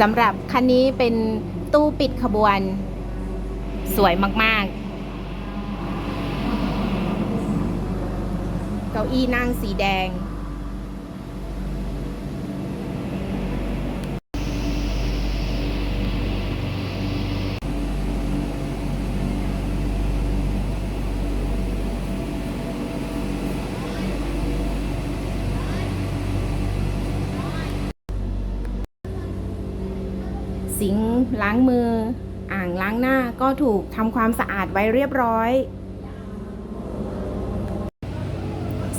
สำหรับคันนี้เป็นตู้ปิดขบวน สวยมาก ๆ เก้าอี้นั่งสีแดง สิงล้างมือ อ่างล้างหน้าก็ถูกทำความสะอาดไว้เรียบร้อย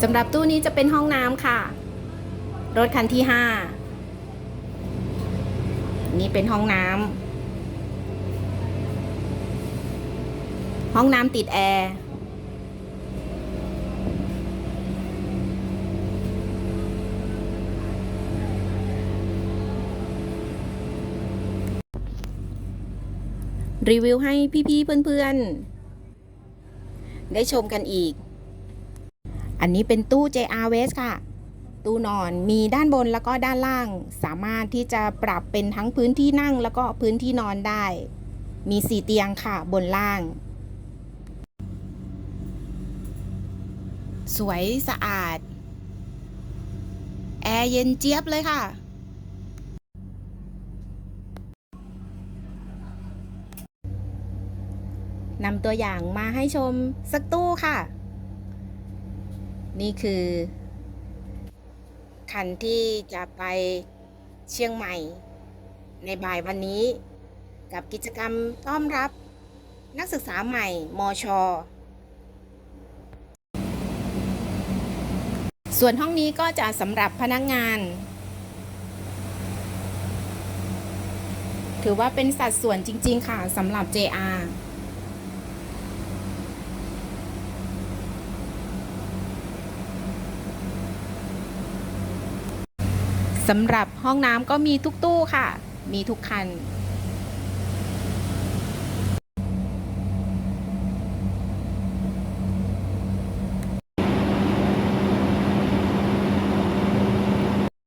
สำหรับตู้นี้จะเป็นห้องน้ำค่ะ รถคันที่5นี่เป็นห้องน้ำห้องน้ำติดแอร์ รีวิวให้พี่ๆเพื่อนๆ ได้ชมกันอีก อันนี้เป็นตู้ JR West ค่ะ ตู้นอนมีด้านบนแล้วก็ด้านล่าง สามารถที่จะปรับเป็นทั้งพื้นที่นั่งแล้วก็พื้นที่นอนได้ มีสี่เตียงค่ะบนล่าง สวยสะอาด แอร์เย็นเจี๊ยบเลยค่ะ นำตัวอย่างมาให้ชมสักตู้ค่ะ นี่คือ คันที่จะไปเชียงใหม่ ในบ่ายวันนี้ กับกิจกรรมต้อนรับนักศึกษาใหม่มช ส่วนห้องนี้ก็จะสำหรับพนักงาน ถือว่าเป็นสัดส่วนจริง ๆ ค่ะสำหรับ JR สำหรับห้องน้ำก็มีทุกตู้ค่ะ มีทุกคัน